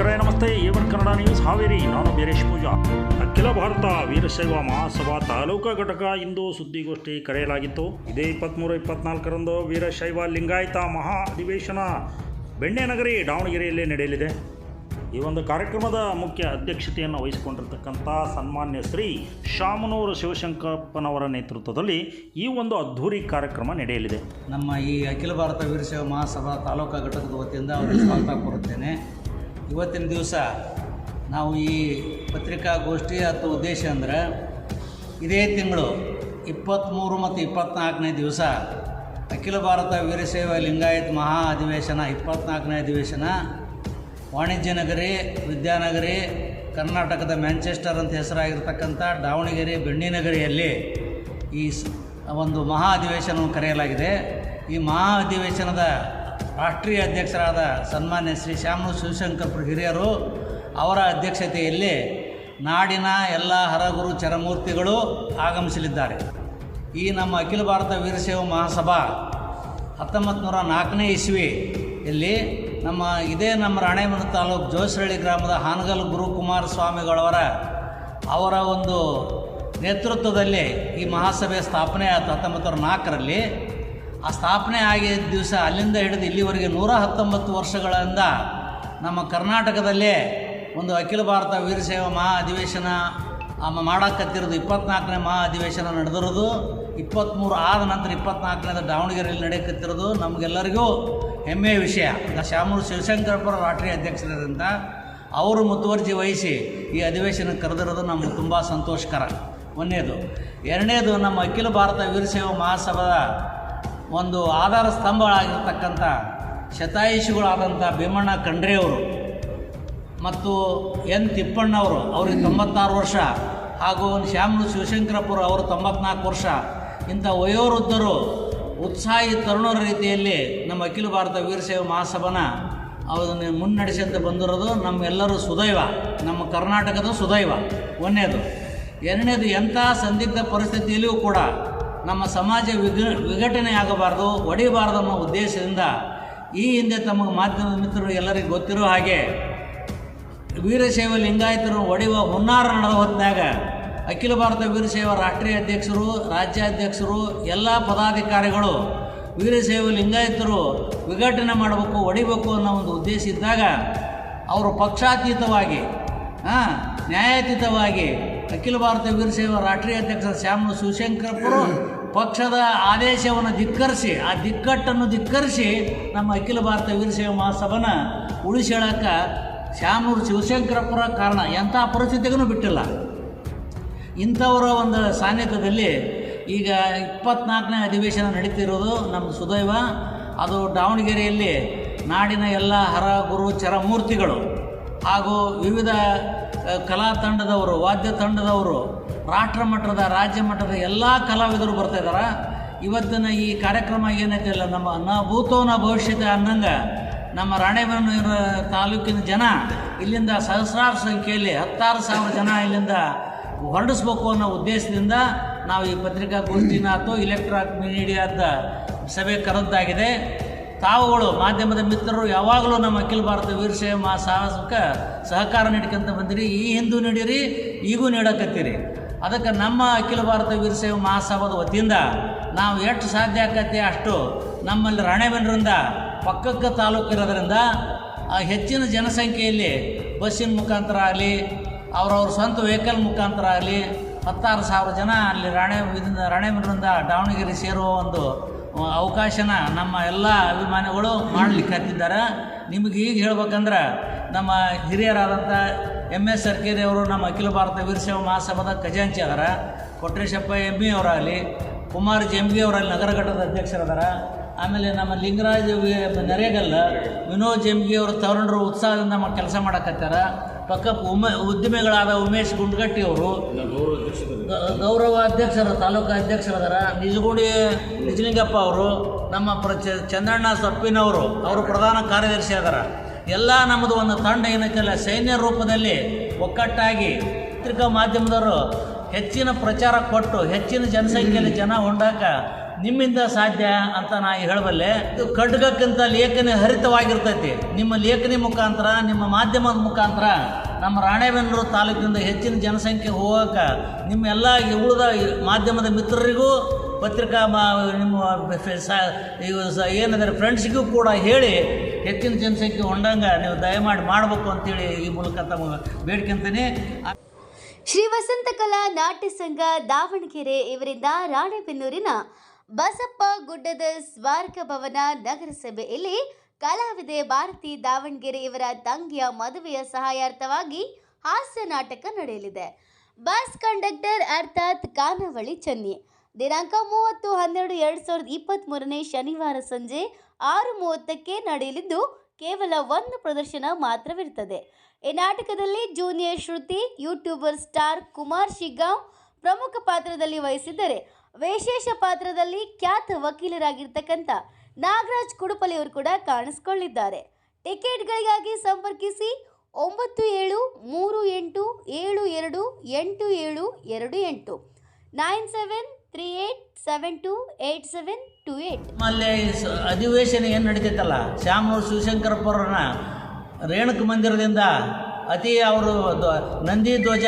ವೀಕ್ಷಕರೇ ನಮಸ್ತೆ. A one Kannada news Haveri. ನಾನು ವೀರೇಶ್ ಪೂಜಾ. ಅಖಿಲ ಭಾರತ ವೀರಶೈವ ಮಹಾಸಭಾ ತಾಲೂಕಾ ಘಟಕ ಇಂದು ಸುದ್ದಿಗೋಷ್ಠಿ ಕರೆಯಲಾಗಿತ್ತು. ಇದೇ ಇಪ್ಪತ್ತ್ಮೂರು ಇಪ್ಪತ್ನಾಲ್ಕರಂದು ವೀರಶೈವ ಲಿಂಗಾಯತ ಮಹಾ ಅಧಿವೇಶನ ಬೆಣ್ಣೆನಗರಿ ದಾವಣಗೆರೆಯಲ್ಲಿ ನಡೆಯಲಿದೆ. ಈ ಒಂದು ಕಾರ್ಯಕ್ರಮದ ಮುಖ್ಯ ಅಧ್ಯಕ್ಷತೆಯನ್ನು ವಹಿಸಿಕೊಂಡಿರ್ತಕ್ಕಂಥ ಸನ್ಮಾನ್ಯ ಶ್ರೀ ಶಾಮನೂರು ಶಿವಶಂಕರಪ್ಪನವರ ನೇತೃತ್ವದಲ್ಲಿ ಈ ಒಂದು ಅದ್ಧೂರಿ ಕಾರ್ಯಕ್ರಮ ನಡೆಯಲಿದೆ. ನಮ್ಮ ಈ ಅಖಿಲ ಭಾರತ ವೀರಶೈವ ಮಹಾಸಭಾ ತಾಲೂಕಾ ಘಟಕದ ವತಿಯಿಂದ ಸ್ವಾಗತ ಕೋರುತ್ತೇನೆ. ಇವತ್ತಿನ ದಿವಸ ನಾವು ಈ ಪತ್ರಿಕಾಗೋಷ್ಠಿ ಅಥವಾ ಉದ್ದೇಶ ಅಂದರೆ ಇದೇ ತಿಂಗಳು ಇಪ್ಪತ್ತ್ಮೂರು ಮತ್ತು ಇಪ್ಪತ್ತ್ನಾಲ್ಕನೇ ದಿವಸ ಅಖಿಲ ಭಾರತ ವೀರಶೈವ ಲಿಂಗಾಯತ್ ಮಹಾ ಅಧಿವೇಶನ, ಇಪ್ಪತ್ತ್ನಾಲ್ಕನೇ ಅಧಿವೇಶನ, ವಾಣಿಜ್ಯ ನಗರಿ ವಿದ್ಯಾನಗರಿ ಕರ್ನಾಟಕದ ಮ್ಯಾಂಚೆಸ್ಟರ್ ಅಂತ ಹೆಸರಾಗಿರ್ತಕ್ಕಂಥ ದಾವಣಗೆರೆ ಬೆಣ್ಣಿನಗರಿಯಲ್ಲಿ ಈ ಒಂದು ಮಹಾ ಅಧಿವೇಶನವನ್ನು ಕರೆಯಲಾಗಿದೆ. ಈ ಮಹಾ ಅಧಿವೇಶನದ ರಾಷ್ಟ್ರೀಯ ಅಧ್ಯಕ್ಷರಾದ ಸನ್ಮಾನ್ಯ ಶ್ರೀ ಶ್ಯಾಮನು ಶಿವಶಂಕರ್ ಹಿರಿಯರು, ಅವರ ಅಧ್ಯಕ್ಷತೆಯಲ್ಲಿ ನಾಡಿನ ಎಲ್ಲ ಹರಗುರು ಚರಮೂರ್ತಿಗಳು ಆಗಮಿಸಲಿದ್ದಾರೆ. ಈ ನಮ್ಮ ಅಖಿಲ ಭಾರತ ವೀರಶೈವ ಮಹಾಸಭಾ ಹತ್ತೊಂಬತ್ತು ನೂರ ನಾಲ್ಕನೇ ಇಸ್ವಿಯಲ್ಲಿ ನಮ್ಮ, ಇದೇ ನಮ್ಮ ರಾಣೇಮನ ತಾಲೂಕು ಜೋಸರಳ್ಳಿ ಗ್ರಾಮದ ಹಾನಗಲ್ ಗುರುಕುಮಾರ ಸ್ವಾಮಿಗಳವರ, ಅವರ ಒಂದು ನೇತೃತ್ವದಲ್ಲಿ ಈ ಮಹಾಸಭೆ ಸ್ಥಾಪನೆ ಆಯಿತು ಹತ್ತೊಂಬತ್ತು ನೂರ ನಾಲ್ಕರಲ್ಲಿ. ಆ ಸ್ಥಾಪನೆ ಆಗಿದ್ದ ದಿವಸ ಅಲ್ಲಿಂದ ಹಿಡಿದು ಇಲ್ಲಿವರೆಗೆ ನೂರ ಹತ್ತೊಂಬತ್ತು ವರ್ಷಗಳಿಂದ ನಮ್ಮ ಕರ್ನಾಟಕದಲ್ಲೇ ಒಂದು ಅಖಿಲ ಭಾರತ ವೀರಶೈವ ಮಹಾ ಅಧಿವೇಶನ ಮಾಡಕ್ಕತ್ತಿರೋದು ಇಪ್ಪತ್ನಾಲ್ಕನೇ ಮಹಾ ಅಧಿವೇಶನ ನಡೆದಿರೋದು. ಇಪ್ಪತ್ತ್ಮೂರು ಆದ ನಂತರ ಇಪ್ಪತ್ನಾಲ್ಕನೇದ ದಾವಣಗೆರೆಯಲ್ಲಿ ನಡೆಯಕತ್ತಿರೋದು ನಮಗೆಲ್ಲರಿಗೂ ಹೆಮ್ಮೆಯ ವಿಷಯ. ಶ್ಯಾಮೂರು ಶಿವಶಂಕರಪ್ಪರ ರಾಷ್ಟ್ರೀಯ ಅಧ್ಯಕ್ಷರಾದಂಥ ಅವರು ಮುತುವರ್ಜಿ ವಹಿಸಿ ಈ ಅಧಿವೇಶನ ಕರೆದಿರೋದು ನಮಗೆ ತುಂಬ ಸಂತೋಷಕರ. ಒಂದನೇದು ಎರಡನೇದು, ನಮ್ಮ ಅಖಿಲ ಭಾರತ ವೀರಶೈವ ಮಹಾಸಭಾದ ಒಂದು ಆಧಾರ ಸ್ತಂಭಗಳಾಗಿರ್ತಕ್ಕಂಥ ಶತಾಯುಷಿಗಳಾದಂಥ ಭೀಮಣ್ಣ ಖಂಡ್ರೆಯವರು ಮತ್ತು ಎನ್ ತಿಪ್ಪಣ್ಣವರು, ಅವ್ರಿಗೆ ತೊಂಬತ್ತಾರು ವರ್ಷ, ಹಾಗೂ ಶ್ಯಾಮಲು ಶಿವಶಂಕರಪುರ ಅವರು ತೊಂಬತ್ನಾಲ್ಕು ವರ್ಷ. ಇಂಥ ವಯೋವೃದ್ಧರು ಉತ್ಸಾಹಿ ತರುಣರ ರೀತಿಯಲ್ಲಿ ನಮ್ಮ ಅಖಿಲ ಭಾರತ ವೀರಶೈವ ಮಹಾಸಭನ ಅವರನ್ನು ಮುನ್ನಡೆಸಂತ ಬಂದಿರೋದು ನಮ್ಮೆಲ್ಲರೂ ಸುದೈವ, ನಮ್ಮ ಕರ್ನಾಟಕದ ಸುದೈವ. ಒಂದನೇದು. ಎರಡನೇದು, ಎಂಥ ಸಂದಿಗ್ಧ ಪರಿಸ್ಥಿತಿಯಲ್ಲಿಯೂ ಕೂಡ ನಮ್ಮ ಸಮಾಜ ವಿಘ ವಿಘಟನೆ ಆಗಬಾರ್ದು ಒಡಿಬಾರ್ದು ಅನ್ನೋ ಉದ್ದೇಶದಿಂದ ಈ ಹಿಂದೆ ತಮಗೆ ಮಾಧ್ಯಮದ ಮಿತ್ರರು ಎಲ್ಲರಿಗೂ ಗೊತ್ತಿರೋ ಹಾಗೆ ವೀರಶೈವ ಲಿಂಗಾಯತರು ಒಡೆಯುವ ಹುನ್ನಾರ ನಡೆದ ಹೊತ್ತಿನಾಗ ಅಖಿಲ ಭಾರತ ವೀರಶೈವ ರಾಷ್ಟ್ರೀಯ ಅಧ್ಯಕ್ಷರು, ರಾಜ್ಯಾಧ್ಯಕ್ಷರು, ಎಲ್ಲ ಪದಾಧಿಕಾರಿಗಳು ವೀರಶೈವ ಲಿಂಗಾಯತರು ವಿಘಟನೆ ಮಾಡಬೇಕು ಒಡಿಬೇಕು ಅನ್ನೋ ಒಂದು ಉದ್ದೇಶ ಇದ್ದಾಗ ಅವರು ಪಕ್ಷಾತೀತವಾಗಿ ನ್ಯಾಯಾತೀತವಾಗಿ ಅಖಿಲ ಭಾರತ ವೀರಶೈವ ರಾಷ್ಟ್ರೀಯ ಅಧ್ಯಕ್ಷ ಶ್ಯಾಮ ಶಿವಶಂಕರಪ್ಪರು ಪಕ್ಷದ ಆದೇಶವನ್ನು ಧಿಕ್ಕರಿಸಿ, ಆ ದಿಕ್ಕಟ್ಟನ್ನು ಧಿಕ್ಕರಿಸಿ ನಮ್ಮ ಅಖಿಲ ಭಾರತ ವೀರಶೈವ ಮಹಾಸಭನ ಉಳಿಸೇಳಕ್ಕೆ ಶ್ಯಾಮೂರು ಶಿವಶಂಕರಪ್ಪರ ಕಾರಣ ಎಂಥ ಪರಿಸ್ಥಿತಿಗೂ ಬಿಟ್ಟಿಲ್ಲ. ಇಂಥವರ ಒಂದು ಸಾನ್ನಿಧ್ಯದಲ್ಲಿ ಈಗ ಇಪ್ಪತ್ನಾಲ್ಕನೇ ಅಧಿವೇಶನ ನಡೀತಿರೋದು ನಮ್ಮ ಸುದೈವ, ಅದು ದಾವಣಗೆರೆಯಲ್ಲಿ ನಾಡಿನ ಎಲ್ಲ ಹರ ಗುರು ಚರಮೂರ್ತಿಗಳು ಹಾಗೂ ವಿವಿಧ ಕಲಾ ತಂಡದವರು, ವಾದ್ಯ ತಂಡದವರು, ರಾಷ್ಟ್ರ ಮಟ್ಟದ, ರಾಜ್ಯ ಮಟ್ಟದ ಎಲ್ಲ ಕಲಾವಿದರು ಬರ್ತಾ ಇದ್ದಾರೆ? ಇವತ್ತಿನ ಈ ಕಾರ್ಯಕ್ರಮ ಏನೈತೆ ಅಲ್ಲ ನಮ್ಮ ನ ಭೂತೋ ನ ಭವಿಷ್ಯತೆ ಅನ್ನಂಗೆ ನಮ್ಮ ರಾಣೆಬೆನ್ನೂರು ತಾಲೂಕಿನ ಜನ ಇಲ್ಲಿಂದ ಸಹಸ್ರಾರು ಸಂಖ್ಯೆಯಲ್ಲಿ ಹತ್ತಾರು ಸಾವಿರ ಜನ ಇಲ್ಲಿಂದ ಹೊರಡಿಸ್ಬೇಕು ಅನ್ನೋ ಉದ್ದೇಶದಿಂದ ನಾವು ಈ ಪತ್ರಿಕಾಗೋಷ್ಠಿನ ಅಥವಾ ಇಲೆಕ್ಟ್ರಾನಿಕ್ ಮೀಡಿಯಾದ ಸಭೆ ಕರೆದಾಗಿದೆ ತಾವುಗಳು, ಮಾಧ್ಯಮದ ಮಿತ್ರರು ಯಾವಾಗಲೂ ನಮ್ಮ ಅಖಿಲ ಭಾರತ ವೀರಶೈವ ಮಹಾಸಾಹಸಕ್ಕೆ ಸಹಕಾರ ನೀಡ್ಕೊಂತ ಬಂದಿರಿ. ಈ ಹಿಂದೂ ನೀಡಿರಿ, ಈಗೂ ನೀಡಕತ್ತೀರಿ. ಅದಕ್ಕೆ ನಮ್ಮ ಅಖಿಲ ಭಾರತ ವೀರಶೈವ ಮಹಾಸಭಾದ ವತಿಯಿಂದ ನಾವು ಎಷ್ಟು ಸಾಧ್ಯ ಆಕತಿ ಅಷ್ಟು ನಮ್ಮಲ್ಲಿ ರಾಣೆಬೆನ್ನೂರಿಂದ ಪಕ್ಕಕ್ಕೆ ತಾಲೂಕು ಇರೋದ್ರಿಂದ ಹೆಚ್ಚಿನ ಜನಸಂಖ್ಯೆಯಲ್ಲಿ ಬಸ್ಸಿನ ಮುಖಾಂತರ ಆಗಲಿ, ಅವ್ರವ್ರ ಸ್ವಂತ ವೆಹಿಕಲ್ ಮುಖಾಂತರ ಆಗಲಿ, ಹತ್ತಾರು ಸಾವಿರ ಜನ ಅಲ್ಲಿ ರಾಣೆ ಇದರಿಂದ ರಾಣೆಬೆನ್ನೂರಿಂದ ದಾವಣಗೆರೆ ಸೇರುವ ಒಂದು ಅವಕಾಶನ ನಮ್ಮ ಎಲ್ಲ ಅಭಿಮಾನಿಗಳು ಮಾಡಲಿಕ್ಕೆ ಹತ್ತಿದ್ದಾರೆ. ನಿಮಗೆ ಈಗ ಹೇಳ್ಬೇಕಂದ್ರೆ ನಮ್ಮ ಹಿರಿಯರಾದಂಥ ಎಂ ಎಸ್ ಸರ್ಕೇರಿ ಅವರು ನಮ್ಮ ಅಖಿಲ ಭಾರತ ವೀರಶೈವ ಮಹಾಸಭಾದ ಖಜಾಂಚಿ ಅದರ ಕೊಟ್ರೇಶಪ್ಪ ಎಂ ಬಿ ಅವರಾಗಲಿ ಕುಮಾರ್ ಜಂಬಿ ಅವರಲ್ಲಿ ನಗರ ಘಟಕದ ಅಧ್ಯಕ್ಷರದಾರ, ಆಮೇಲೆ ನಮ್ಮ ಲಿಂಗರಾಜ್ ನರೇಗಲ್ಲ ನರೇಗಲ್ ವಿನೋದ್ ಜಂಬಿ ಅವರು ತರುಣರು ಉತ್ಸಾಹದಿಂದ ನಮ್ಮ ಕೆಲಸ ಮಾಡಕತ್ತಾರ. ಪಕ್ಕ ಉಮ ಉದ್ದಿಮೆಗಳಾದ ಉಮೇಶ್ ಗುಂಡ್ಗಟ್ಟಿ ಅವರು. ಗ- ಗೌರವ ಅಧ್ಯಕ್ಷರು ತಾಲೂಕು ಅಧ್ಯಕ್ಷರದಾರ ನಿಜಗುಡಿ ನಿಜಲಿಂಗಪ್ಪ ಅವರು ನಮ್ಮ ಪ್ರ ಚಂದ್ರಣ್ಣ ಸೊಪ್ಪಿನವರು ಅವರು ಪ್ರಧಾನ ಕಾರ್ಯದರ್ಶಿ ಅದಾರ. ಎಲ್ಲ ನಮ್ಮದು ಒಂದು ತಂಡ ಏನಕ್ಕೆಲ್ಲ ಸೈನ್ಯ ರೂಪದಲ್ಲಿ ಒಕ್ಕಟ್ಟಾಗಿ ಪತ್ರಿಕಾ ಮಾಧ್ಯಮದವರು ಹೆಚ್ಚಿನ ಪ್ರಚಾರ ಕೊಟ್ಟು ಹೆಚ್ಚಿನ ಜನಸಂಖ್ಯೆಯಲ್ಲಿ ಜನ ಹೊಂಡಾಕ ನಿಮ್ಮಿಂದ ಸಾಧ್ಯ ಅಂತ ನಾ ಹೇಳಬಲ್ಲೆ, ಇದು ಖಡ್ಗಕ್ಕಿಂತ ಲೇಖನಿ ಹರಿತವಾಗಿರ್ತೈತಿ. ನಿಮ್ಮ ಲೇಖನಿ ಮುಖಾಂತರ, ನಿಮ್ಮ ಮಾಧ್ಯಮದ ಮುಖಾಂತರ ನಮ್ಮ ರಾಣೇಬೆನ್ನೂರು ತಾಲೂಕಿನಿಂದ ಹೆಚ್ಚಿನ ಜನಸಂಖ್ಯೆ ಹೋಗಕ ನಿಮ್ಮ ಎಲ್ಲ ಈ ಉಳಿದ ಮಾಧ್ಯಮದ ಮಿತ್ರರಿಗೂ ಪತ್ರಿಕಾ ಮಾ ನಿಮ್ಮ ಏನಂದರೆ ಫ್ರೆಂಡ್ಸ್ಗೂ ಕೂಡ ಹೇಳಿ ಹೆಚ್ಚಿನ ಜನಸಂಖ್ಯೆ ಹೊಂಡಂಗೆ ನೀವು ದಯಮಾಡಿ ಮಾಡಬೇಕು ಅಂತೇಳಿ ಈ ಮೂಲಕ ತಮ್ಮ ಬೇಡ್ಕೊಂತೀನಿ ಶ್ರೀ ವಸಂತಕಲಾ ನಾಟ್ಯ ಸಂಘ ದಾವಣಗೆರೆ ಇವರಿಂದ ರಾಣೆಬೆನ್ನೂರಿನ ಬಸಪ್ಪ ಗುಡ್ಡದ ಸ್ಮಾರಕ ಭವನ ನಗರಸಭೆಯಲ್ಲಿ ಕಲಾವಿದೆ ಭಾರತಿ ದಾವಣಗೆರೆ ಇವರ ತಂಗಿಯ ಮದುವೆಯ ಸಹಾಯಾರ್ಥವಾಗಿ ಹಾಸ್ಯ ನಾಟಕ ನಡೆಯಲಿದೆ. ಬಸ್ ಕಂಡಕ್ಟರ್ ಅರ್ಥಾತ್ ಕಾನವಳಿ ಚನ್ನಿ. ದಿನಾಂಕ ಮೂವತ್ತು ಹನ್ನೆರಡು ಎರಡು ಸಾವಿರದ ಇಪ್ಪತ್ತ್ಮೂರನೇ ಶನಿವಾರ ಸಂಜೆ ಆರು ಮೂವತ್ತಕ್ಕೆ ನಡೆಯಲಿದ್ದು ಕೇವಲ ಒಂದು ಪ್ರದರ್ಶನ ಮಾತ್ರವಿರುತ್ತದೆ. ಈ ನಾಟಕದಲ್ಲಿ junior Shruti YouTuber star Kumar Shiggaon ಪ್ರಮುಖ ಪಾತ್ರದಲ್ಲಿ ವಹಿಸಿದ್ದರೆ. ವಿಶೇಷ ಪಾತ್ರದಲ್ಲಿ ಖ್ಯಾತ ವಕೀಲರಾಗಿರ್ತಕ್ಕಂಥ ನಾಗರಾಜ್ ಕುಡುಪಲಿ ಅವರು ಕೂಡ ಕಾಣಿಸ್ಕೊಳ್ಳಿದ್ದಾರೆ. ಟಿಕೆಟ್ಗಳಿಗಾಗಿ ಸಂಪರ್ಕಿಸಿ ಒಂಬತ್ತು ಏಳು ಮೂರು ಎಂಟು ಏಳು ಎರಡು ಎಂಟು ಏಳು ಎರಡು ಎಂಟು. Nine seven three eight seven two eight seven two eight. ನಮ್ಮಲ್ಲಿ ಅಧಿವೇಶನ ಏನು ನಡೀತೈತಲ್ಲ? ಶ್ಯಾಮನೂರು ಶಿವಶಂಕರಪ್ಪರನ್ನ ರೇಣುಕ ಮಂದಿರದಿಂದ ಅತಿ ಅವರು ನಂದಿ ಧ್ವಜ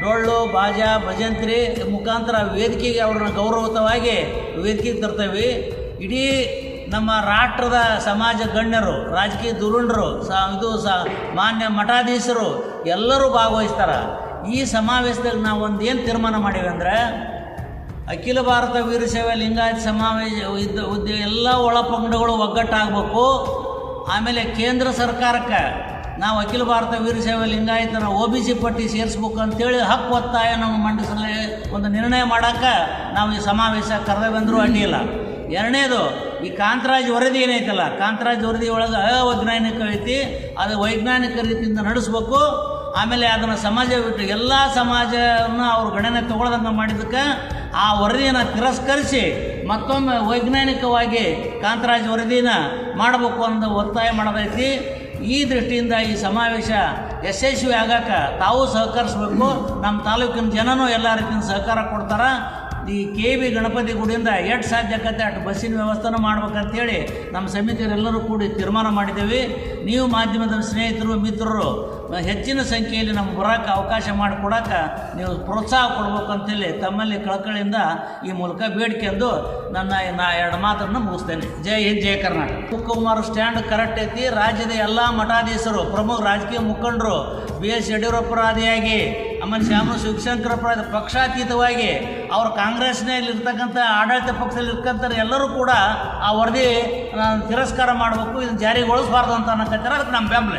ಡೊಳ್ಳು, ಬಾಜ, ಭಜಂತ್ರಿ ಮುಖಾಂತರ ವೇದಿಕೆಗೆ ಅವ್ರನ್ನ ಗೌರವಯುತವಾಗಿ ವೇದಿಕೆಗೆ ತರ್ತೇವೆ. ಇಡೀ ನಮ್ಮ ರಾಷ್ಟ್ರದ ಸಮಾಜ ಗಣ್ಯರು, ರಾಜಕೀಯ ದುರುಂಡರು ಸ, ಇದು ಸ, ಮಾನ್ಯ ಮಠಾಧೀಶರು ಎಲ್ಲರೂ ಭಾಗವಹಿಸ್ತಾರೆ. ಈ ಸಮಾವೇಶದಲ್ಲಿ ನಾವು ಒಂದು ಏನು ತೀರ್ಮಾನ ಮಾಡೀವಿ ಅಂದರೆ, ಅಖಿಲ ಭಾರತ ವೀರಶೈವ ಲಿಂಗಾಯತ ಸಮಾವೇಶ ಇದ್ದ ಉದ್ದ ಎಲ್ಲ ಒಳಪಂಗಡಗಳು ಒಗ್ಗಟ್ಟಾಗಬೇಕು. ಆಮೇಲೆ ಕೇಂದ್ರ ಸರ್ಕಾರಕ್ಕೆ ನಾವು ಅಖಿಲ ಭಾರತ ವೀರಶೈವ ಲಿಂಗಾಯತನ ಒ ಬಿ ಸಿ ಪಟ್ಟಿ ಸೇರಿಸ್ಬೇಕು ಅಂತೇಳಿ ಹಕ್ಕು ಒತ್ತಾಯ ನಮ್ಮ ಮಂಡಿಸಲು ಒಂದು ನಿರ್ಣಯ ಮಾಡೋಕ್ಕೆ ನಾವು ಈ ಸಮಾವೇಶ ಕರೆದೇ ಬಂದರೂ ಅಡ್ಡಿಯಿಲ್ಲ ಎರಡನೇದು, ಈ ಕಾಂತರಾಜ್ ವರದಿ ಏನೈತಲ್ಲ, ಕಾಂತರಾಜ್ ವರದಿ ಒಳಗೆ ಅವೈಜ್ಞಾನಿಕ ಐತಿ, ಅದು ವೈಜ್ಞಾನಿಕ ರೀತಿಯಿಂದ ನಡೆಸ್ಬೇಕು. ಆಮೇಲೆ ಅದನ್ನು ಸಮಾಜ ಬಿಟ್ಟು ಎಲ್ಲ ಸಮಾಜವನ್ನು ಅವ್ರ ಗಣನೆ ತಗೊಳ್ದಂಗೆ ಮಾಡಿದ್ದಕ್ಕೆ ಆ ವರದಿಯನ್ನು ತಿರಸ್ಕರಿಸಿ ಮತ್ತೊಮ್ಮೆ ವೈಜ್ಞಾನಿಕವಾಗಿ ಕಾಂತರಾಜ್ ವರದಿನ ಮಾಡಬೇಕು ಅಂತ ಒತ್ತಾಯ ಮಾಡೋದೈತಿ. ಈ ದೃಷ್ಟಿಯಿಂದ ಈ ಸಮಾವೇಶ ಯಶಸ್ವಿ ಆಗಾಕ ತಾವು ಸಹಕರಿಸಬೇಕು. ನಮ್ಮ ತಾಲೂಕಿನ ಜನನೂ ಎಲ್ಲ ರೀತಿಯಿಂದ ಸಹಕಾರ ಕೊಡ್ತಾರೆ. ಈ ಕೆ ಬಿ ಗಣಪತಿ ಗುಡಿಯಿಂದ ಎಷ್ಟು ಸಾಧ್ಯ ಆಗತ್ತೆ ಅಷ್ಟು ಬಸ್ಸಿನ ವ್ಯವಸ್ಥೆನೂ ಮಾಡ್ಬೇಕಂತೇಳಿ ನಮ್ಮ ಸಮಿತಿಯರೆಲ್ಲರೂ ಕೂಡಿ ತೀರ್ಮಾನ ಮಾಡಿದ್ದೇವೆ. ನೀವು ಮಾಧ್ಯಮದ ಸ್ನೇಹಿತರು, ಮಿತ್ರರು ಹೆಚ್ಚಿನ ಸಂಖ್ಯೆಯಲ್ಲಿ ನಮ್ಗೆ ಬರೋಕ್ಕೆ ಅವಕಾಶ ಮಾಡಿಕೊಡಕ್ಕೆ ನೀವು ಪ್ರೋತ್ಸಾಹ ಕೊಡ್ಬೇಕು ಅಂತೇಳಿ ತಮ್ಮಲ್ಲಿ ಕಳಕಳಿಯಿಂದ ಈ ಮೂಲಕ ಬೇಡಿಕೆಂದು ನನ್ನ ನಾ ಎರಡು ಮಾತನ್ನು ಮುಗಿಸ್ತೇನೆ. ಜೈ ಹಿಂದ್, ಜೈ ಕರ್ನಾಟಕ. ಶಿವಕುಮಾರ್ ಸ್ಟ್ಯಾಂಡ್ ಕರೆಕ್ಟ್ ಐತಿ. ರಾಜ್ಯದ ಎಲ್ಲ ಮಠಾಧೀಶರು, ಪ್ರಮುಖ ರಾಜಕೀಯ ಮುಖಂಡರು ಬಿ ಎಸ್ ಯಡಿಯೂರಪ್ಪರಾದಿಯಾಗಿ ಆಮೇಲೆ ಶ್ಯಾಮ ಶಿವಶಂಕರ ಪಕ್ಷಾತೀತವಾಗಿ, ಅವರು ಕಾಂಗ್ರೆಸ್ನಲ್ಲಿ ಇರ್ತಕ್ಕಂಥ ಆಡಳಿತ ಪಕ್ಷದಲ್ಲಿ ಇರ್ತಕ್ಕಂಥ ಎಲ್ಲರೂ ಕೂಡ ಆ ವರದಿ ತಿರಸ್ಕಾರ ಮಾಡಬೇಕು, ಇದನ್ನು ಜಾರಿಗೊಳಿಸಬಾರ್ದು ಅಂತ ಅನ್ನಕತ್ತಾರೆ. ಅದಕ್ಕೆ ನಮ್ಮ ಬೆಂಬಲ.